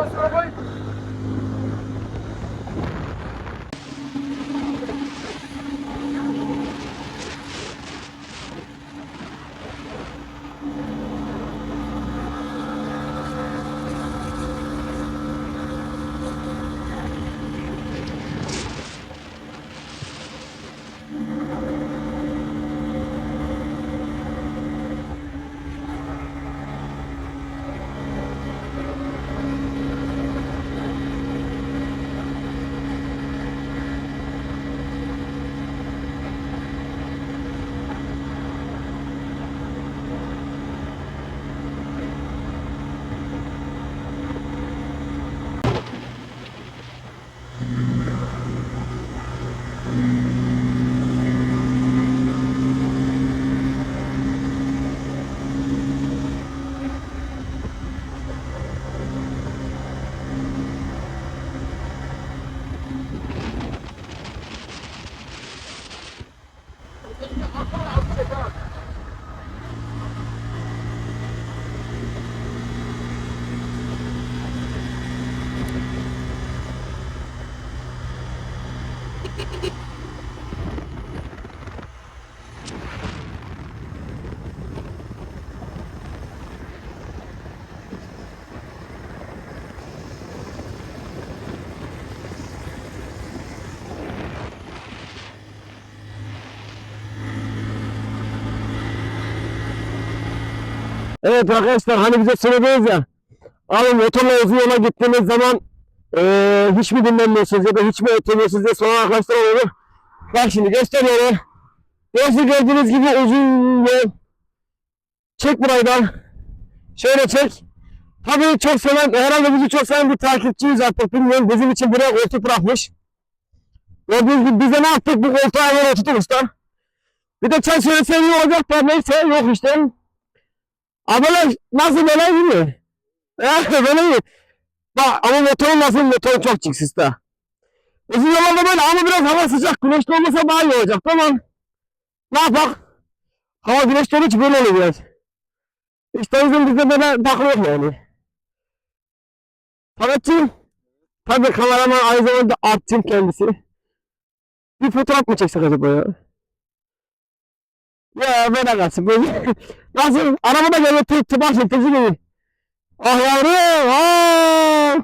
Şuradan sonra Evet arkadaşlar hani bize söylediğiniz ya abi motorla uzun yola gittiğiniz zaman eee hiç mi dinlenmiyorsunuz ya da hiç mi ötemiyorsunuz diye soran arkadaşlar oluyor. Bak şimdi gösteriyorum. Nasıl gördüğünüz gibi uzun yol. Çek buraydan. Şöyle çek. Tabii çok seven, herhalde bizi çok seven bir takipçimiz artık bilmiyorum. Bizim için buraya koltuk bırakmış. Gördüğünüz gibi biz de ne yaptık? Bu koltuğa hemen oturttuk usta. Bir de çay söyleseydi olacak da neyse yok işte. Abiler nasıl böyle mi? Eh böyle iyi. Bak ama motorun nasıl motorun çok çıksız da. Uzun yollarda böyle ama biraz hava sıcak. Güneşli olmasa daha iyi olacak tamam. Ne yapak? Hava güneşli olunca böyle oluyor biraz. İşte o yüzden biz de böyle takılıyoruz yani. Fakat tabii kameraman aynı zamanda artçım kendisi. Bir fotoğraf mı çeksek acaba ya? Ya böyle kalsın böyle. Nasıl? Arabada geliyor tır başım tızı gibi. Ah yavrum. Ah.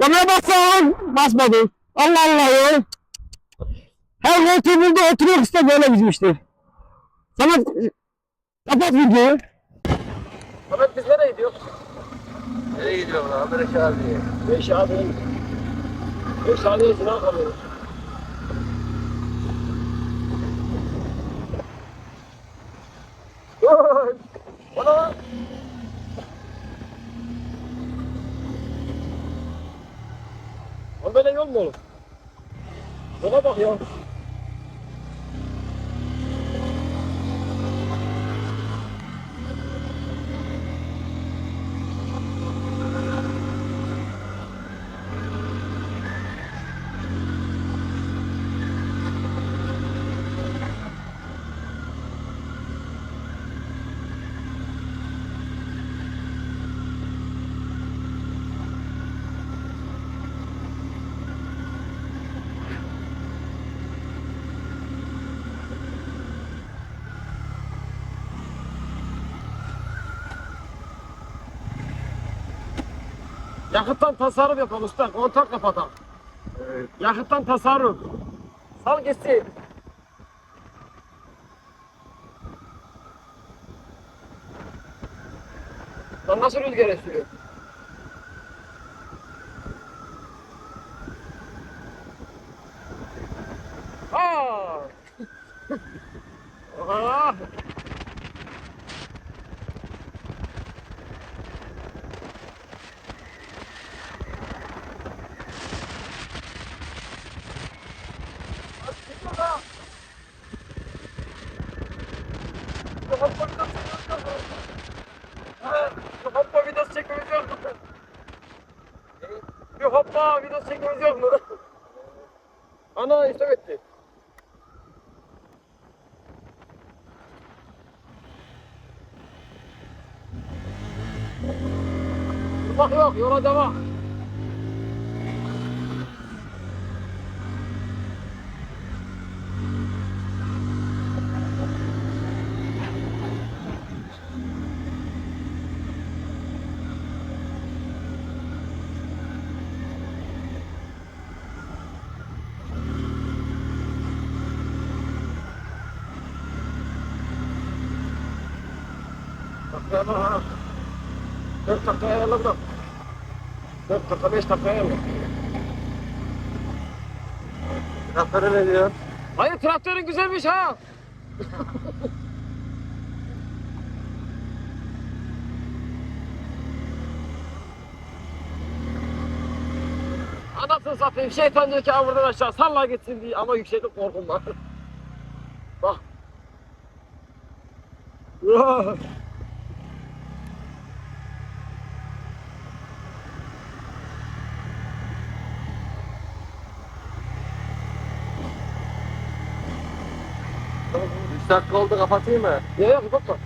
Ya ne bassan? Basmadı. Allah Allah ya. Her koltuğu buldu oturuyor işte böyle bizim işte. Sana kapat videoyu. Ahmet biz nereye gidiyoruz? Nereye gidiyorsun abi? Beş abiye. Beş abiye. Beş abiye sınav kalıyoruz. Oy! Bana lan! Lan böyle yol mu olur? Yola bak ya. Yakıttan tasarruf yapalım usta. Kontak kapatalım. Yakıttan tasarruf. Sal gitsin. Lan nasıl rüzgar esiyor? Aa! Ah! Bir hoppa videosu çekmemiz yok mu? Bir hoppa videosu çekmemiz yok mu? Ana işte bitti. Durmak yok, yola devam. Ha. Dört dakikaya ayarladım. Dört dakika, beş dakikaya ayarladım. Traktörü ne diyor? Hayır traktörün güzelmiş ha. Anasını satayım şeytan diyor ki "Ha, buradan aşağı salla gitsin diye ama yükseklik korkum var. Bak. Dakika oldu kapatayım mı? Ne yok kapatma.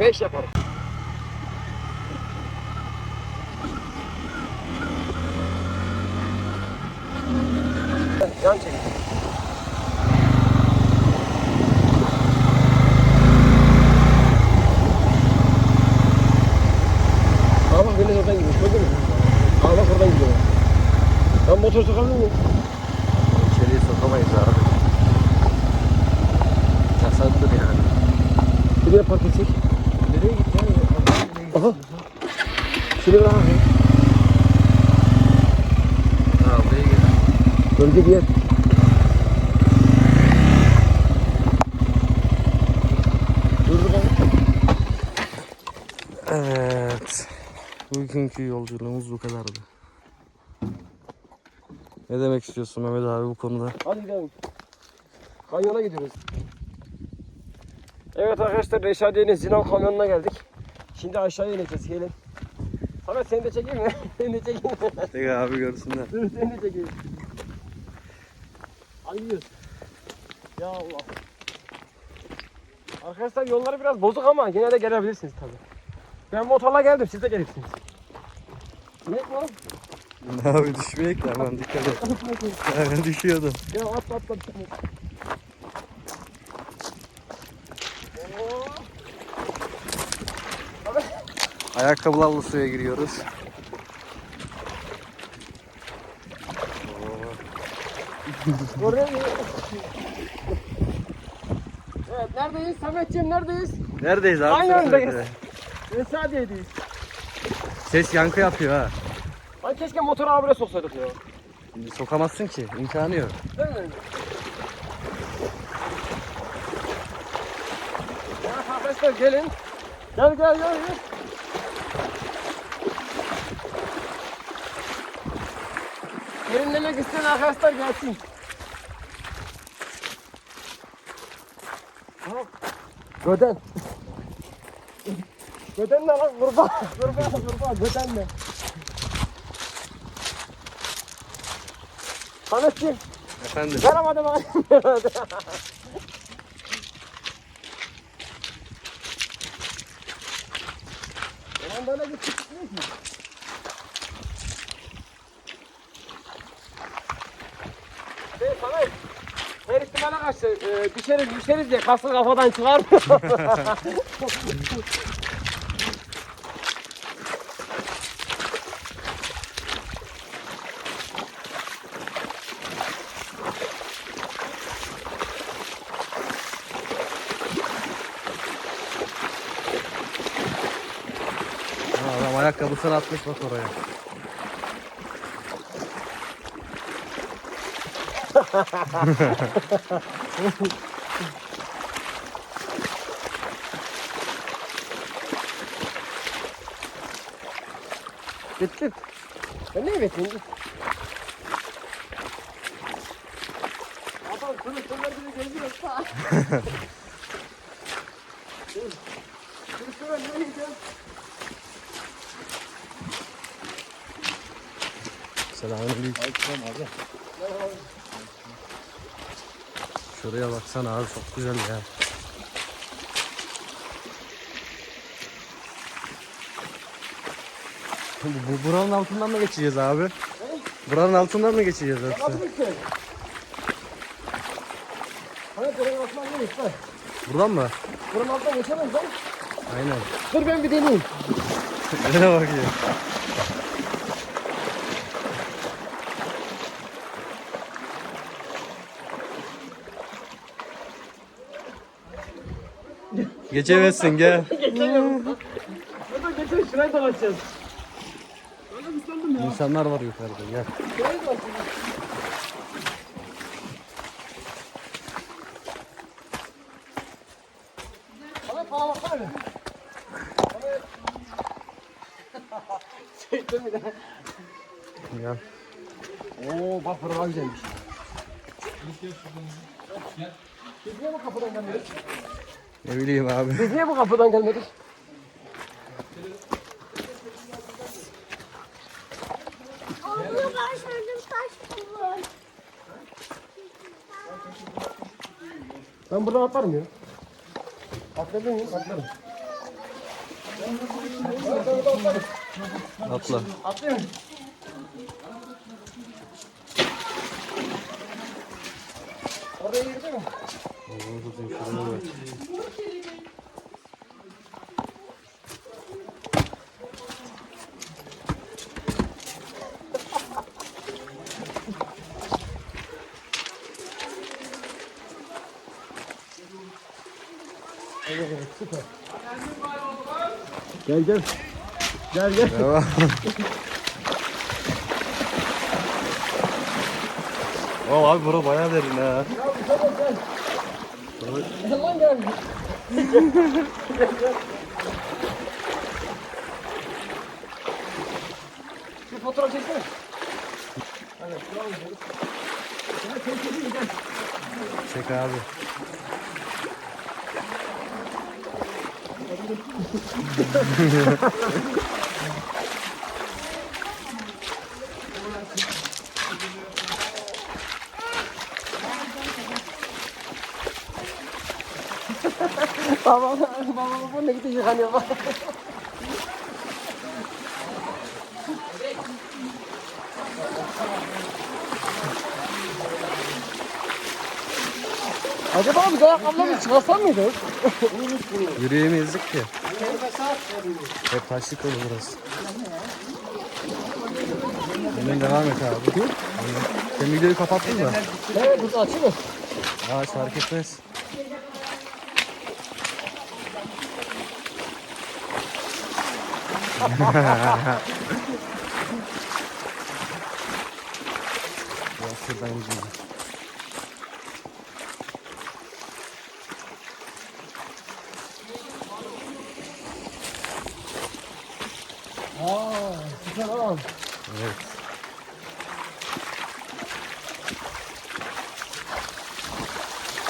Beş yaparım. Yan çek. Aa bak Deniz oradan gidiyor. Gördün mü? Bak oradan gidiyor. Ben motor sokabilir miyim? İçeriye sokamayız abi. Yasaktır yani. Buraya park etsek. Nereye gitti ya? Aha. Şuraya bak. Ha buraya gel. Bölge bir yer. Evet. Bugünkü yolculuğumuz bu kadardı. Ne demek istiyorsun Mehmet abi bu konuda? Hadi gidelim. Kanyona gidiyoruz. Evet arkadaşlar Reşadiye'nin Zinan kanyonuna geldik. Şimdi aşağıya ineceğiz gelin. Samet seni de çekeyim mi? seni de çekeyim mi? Tek abi görsünler. Dur seni de çekeyim. Hadi gidiyoruz. Ya Allah. Arkadaşlar yolları biraz bozuk ama yine de gelebilirsiniz tabi. Ben motorla geldim siz de gelirsiniz. Ne bu? abi düşmeyek de hemen dikkat et. Hemen düşüyordum. Ya atla atla. Oo. Ayakkabılarla suya giriyoruz. Oraya mı? Evet neredeyiz Sametciğim neredeyiz? Neredeyiz abi? Aynı. Nerede? Vesadiye'deyiz. Ses yankı yapıyor ha. Lan keşke motoru abire soksaydık ya. Sokamazsın ki. imkanı yok. Değil mi? Ya arkadaşlar gelin. Gel gel gel gel. Serinlemek isteyen arkadaşlar gelsin. Göden. Göden ne lan? Kurban. Kurban kurban. Göden ne? Sametciğim. Efendim. Veramadım abi. Ulan böyle bir çıkmıyor ki. Şey Samet, her ihtimale karşı e, düşeriz düşeriz diye kaslı kafadan çıkarmıyor. Ha, Adam ayakkabısını atmış bak oraya. Bitti. Ben ne bekleyeyim? Adam kılıçlar gibi geziyor. Kılıçlar ne yiyeceğim? Selamünaleyküm. Şuraya baksana abi çok güzel ya. Bu buranın altından mı geçeceğiz abi? Buranın altından mı geçeceğiz yoksa? Hani buranın altından? Buradan mı? Buranın altından geçemez lan. Aynen. Dur ben bir deneyeyim. Nereye bakıyor? Geçemezsin gel. Geçemiyorum. Burada geçelim şuraya dolaşacağız. Öyle ıslandım ya. İnsanlar var yukarıda gel. Şuraya dolaşacağız. Bana bana baksana bir. Bana- Çektim bir de. Gel. Oo bak buralar güzelmiş. Biz niye bu kapıdan gelmedik? Ne bileyim abi. Biz niye bu kapıdan gelmedik? Abla ben şöyle taş buldum. Ben buradan atlarım ya. Atlayabilir miyim? Atlarım. Atla. Atlayayım. Oraya girdi mi? Şuraya bak. Süper. Gel gel. Gel gel. Devam. Oo abi bura bayağı derin ha. Ya bir şey yok gel. Gel lan gel. Gel, gel. Bir fotoğraf çeksene. Evet. Gel, sen çekeyim. Baba, baba, bu ne gidiyor yıkanıyor bak. Acaba biz ayakkabılarımızı çıkarsan mıydık? Yürüyemezdik ki. Hep taşlık olur burası. Hemen devam et abi. Sen videoyu kapattın da. Evet, burada açılır. Ağaç fark etmez. Biraz şuradan gideyim. Aa, güzel alan. Evet.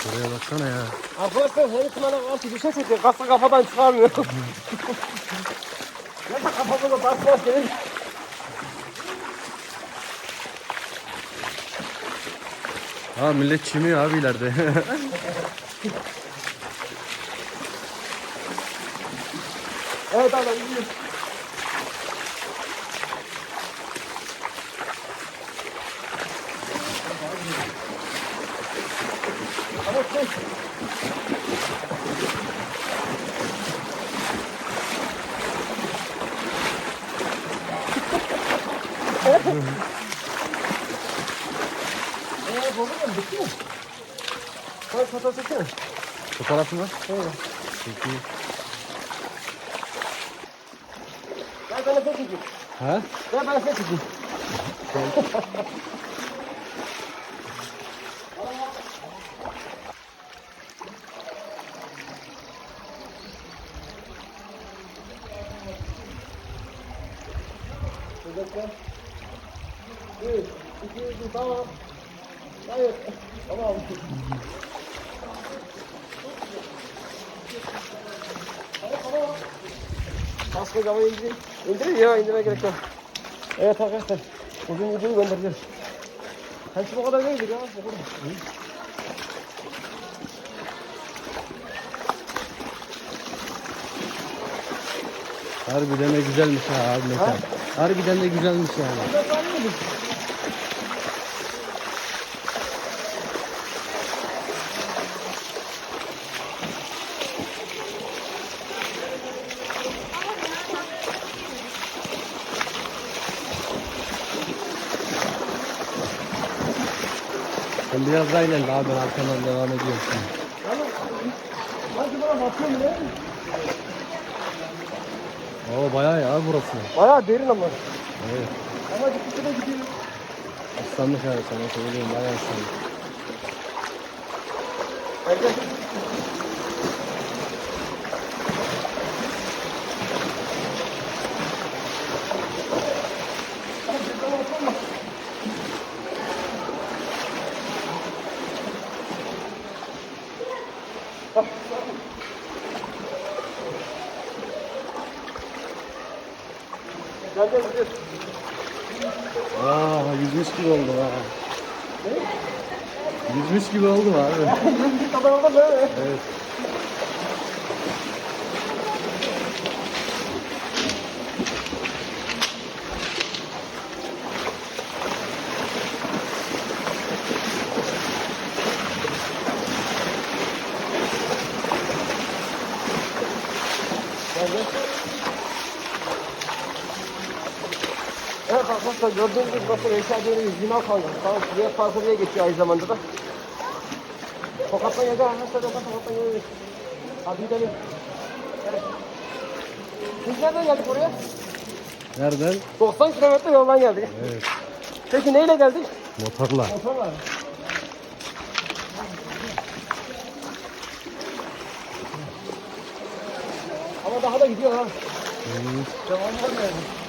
Şuraya baksana ya. Arkadaşlar her ihtimalle altı düşe çekiyor. Kasa kafadan çıkarmıyor. Kafamıza takmaz senin. Ha millet çimiyor abi ileride. Evet abi Eee mu? Bitti mi? Sen fotoğraf çeksene. Fotoğrafı mı? Evet. Peki. Gel de sen çekeyim. Ha? Gel ben sen çekeyim. Çocuklar. Bir, iki, üç, tamam. Hayır. Tamam. Tamam, tamam. Kaskı havaya indir. İndirin ya indirmeye gerek yok. Evet arkadaşlar. Bugün videoyu göndereceğiz. Hepsi bu kadar değildir ya. Bu kadar. Harbiden ne güzelmiş ha abi mekan. Ha? Harbiden de güzelmiş yani. Biraz daha ilerle abi ben arkandan devam ediyorum şimdi. Hadi bana bakıyorum ne? Oo bayağı ya burası. Bayağı derin ama. Evet. Ama gittikçe de gidiyor. Aslanlık abi sana söyleyeyim bayağı aslanlık. Bence. Gel gel gidiyor. Aa yüzmüş gibi oldu ha. Yüzmüş gibi oldu abi. Orada böyle. Evet. Evet arkadaşlar gördüğünüz gibi burası Veysel Dönü Yunan Kanyon. Tamam buraya parkur diye geçiyor aynı zamanda da. Tokat'tan yedi arkadaşlar yoldan Tokat'tan yedi. Hadi gidelim. Evet. Biz nereden geldik oraya? Nereden? 90 kilometre yoldan geldik. Evet. Peki neyle geldik? Motorla. Motorla. Ama daha da gidiyor ha. Devam var yani.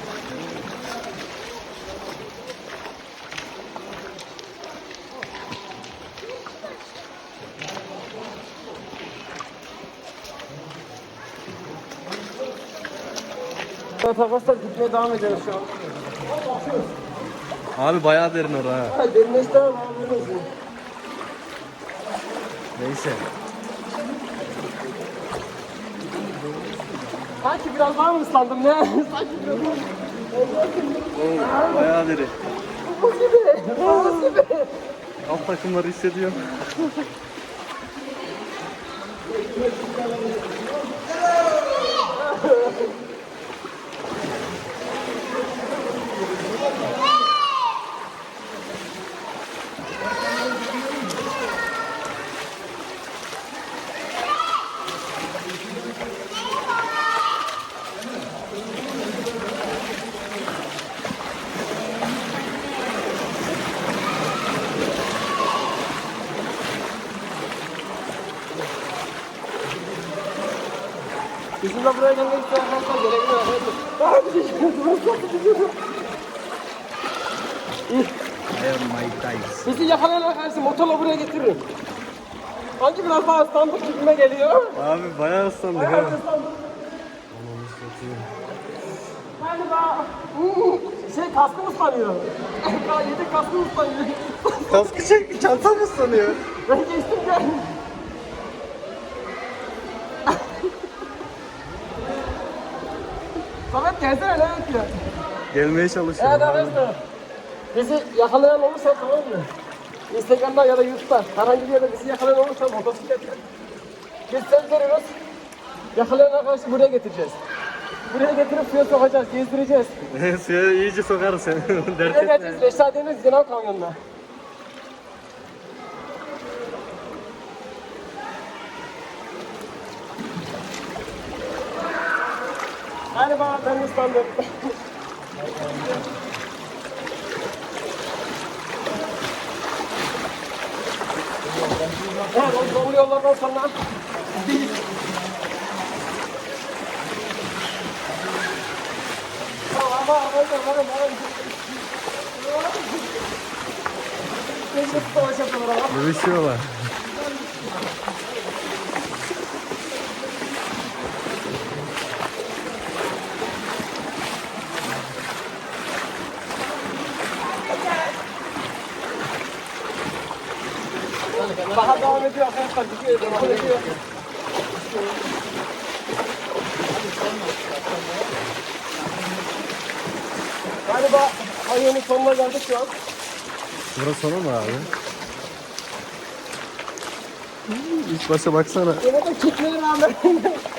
Evet arkadaşlar gitmeye devam ediyoruz şu an. Abi bayağı derin orası ha. Ha, derinleşti olsun. Neyse. Sanki biraz daha mı ıslandım ne? Sanki biraz daha Oo, bayağı derin. Bu gibi. Bu gibi. Alt takımları hissediyorum. De buraya gelmek isteyen arkadaşlar gelebilir arkadaşlar. Daha bir şey? İyi. Bizi yakalayan arkadaşlar motorla buraya getiririm. Sanki biraz daha ıslandık gibime geliyor. Abi bayağı ıslandık Bayağı ha. ıslandık. Galiba hmm, şey kaskım ıslanıyor. Daha yedek kaskım ıslanıyor. Kaskı çek, çantam ıslanıyor. Ben geçtim gel. Samet gelsene ne yapıyor? Gelmeye Evet çalışıyorum. arkadaşlar. Bizi yakalayan olursa tamam mı? Instagram'da ya da YouTube'da herhangi bir yerde bizi yakalayan olursa motosikletle biz söz veriyoruz. Yakalayan arkadaşı buraya getireceğiz. Buraya getirip suya sokacağız, gezdireceğiz. Suya iyice sokarım seni. Dert Buraya etme. geleceğiz Reşadiye'miz Yunan Kanyonu'na. Galiba ben ıslandım. Evet, o zorlu yollardan sonra biz Ama arkadaşlar varım varım. Keşke savaş yapıyorlar ama. Dövüşüyorlar. Bahar devam ediyor arkadaşlar. Gidiyor, devam ediyor. Galiba ayının sonuna geldik şu an. Burası sonu mu abi? İlk başa baksana. Yine de çekmeye rağmen.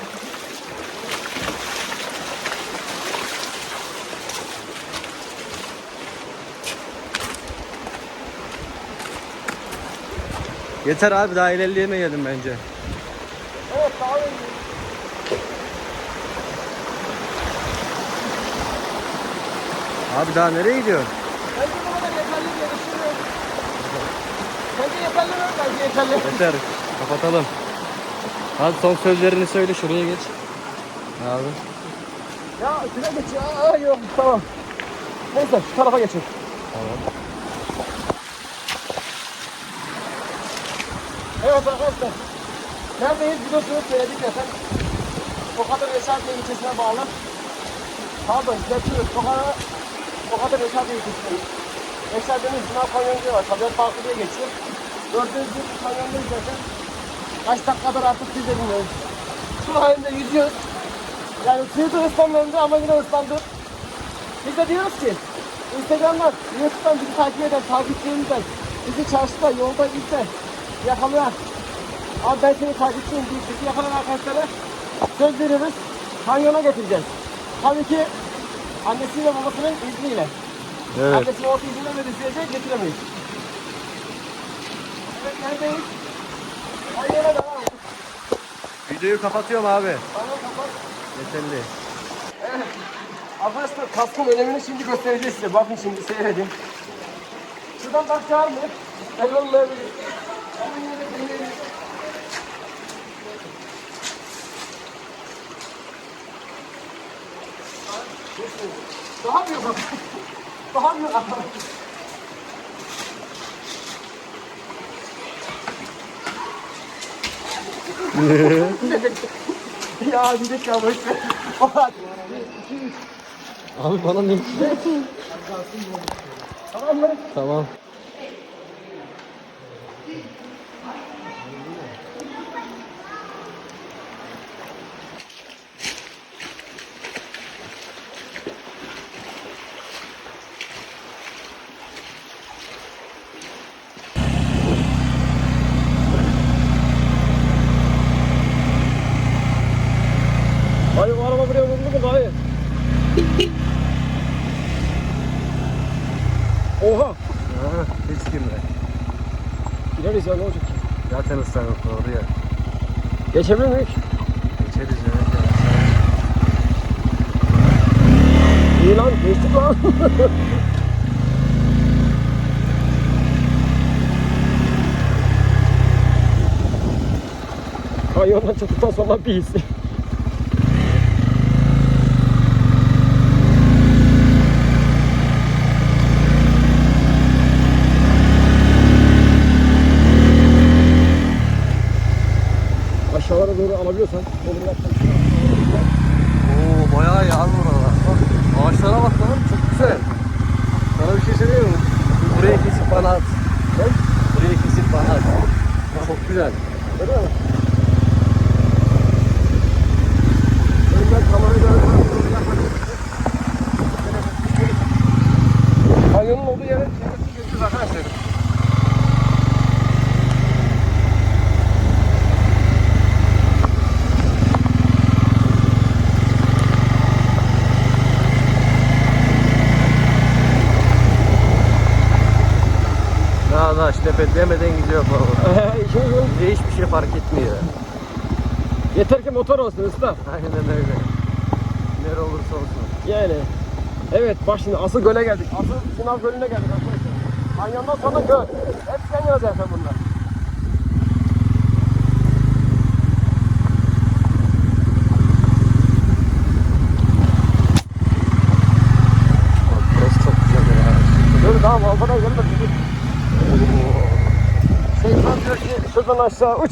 Yeter abi daha ilerleyemeyelim bence. evet daha. Abi daha nereye gidiyorsun? Bence bu kadar yeterli diye düşünüyorum. Bence yeterli mi? Bence yeterli. Yeter. Kapatalım. Hadi son sözlerini söyle şuraya geç. Abi. Ya şuna geç ya. Aa, yok tamam. Neyse şu tarafa geçin. Tamam. Evet arkadaşlar. Neredeyiz biliyorsunuz söyledik zaten. Tokadır Reşadiye ilçesine bağlı. Pardon geçiyoruz. Tokadır Tokadır Reşadiye ilçesine. Reşadiye'nin Sınav Kanyonu var. Tabiat Parkı diye geçiyor. Gördüğünüz gibi kanyondayız zaten. Kaç dakikadır artık biz de bilmiyoruz. Su halinde yüzüyoruz. Yani suyu da ıslanmadı ama yine ıslandık. Biz de diyoruz ki Instagram'dan, YouTube'dan bizi takip eden takipçilerimizden bizi çarşıda, yolda, izle, yakalayan Abi ben seni takipçiyim deyip bizi yakalayan arkadaşlara söz veriyoruz. Kanyona getireceğiz. Tabii ki annesiyle babasının izniyle. Evet. Annesi babası izin vermediği sürece getiremeyiz. Evet neredeyiz? Kanyona devam. Videoyu kapatıyorum abi. Tamam kapat. Yeterli. Arkadaşlar kaskın önemini şimdi göstereceğiz size. Bakın şimdi seyredin. Şuradan bak var mı? Ben Daha büyük. Daha büyük ya gidecek ya boş ver. Abi bana ne? Tamam mı? Tamam. Hayır o araba buraya vurdu mu dayı? Oha! Ha, hiç girme. Gireriz ya ne olacak ki? Zaten ıslanık oraya. Geçebilir miyiz? Geçeriz ya. İyi lan geçtik lan. Kanyondan çıktıktan sonra bir his. Aşağılara doğru alabiliyorsan olur yapsan. Oo bayağı yağ buralar. Ağaçlara bak lan çok güzel. Sana bir şey söyleyeyim mi? Buraya kesip bana at. Ne? Buraya kesip bana at. Çok güzel. Öyle mi? Önden kamerayı da Kanyonun olduğu yere göreceğiz arkadaşlar. Daha da işte demeden gidiyor baba. Yok. Bize hiçbir şey fark etmiyor. Yeter ki motor olsun usta. Aynen öyle. Nere olursa olsun. Yani. Evet bak şimdi asıl göle geldik. Asıl Sınav Gölü'ne geldik arkadaşlar. Kanyondan sonra göl. Hepsi yan yana zaten bunlar. Dur daha Malfa'dan gelmedi. Şeytan diyor ki şuradan aşağı uç.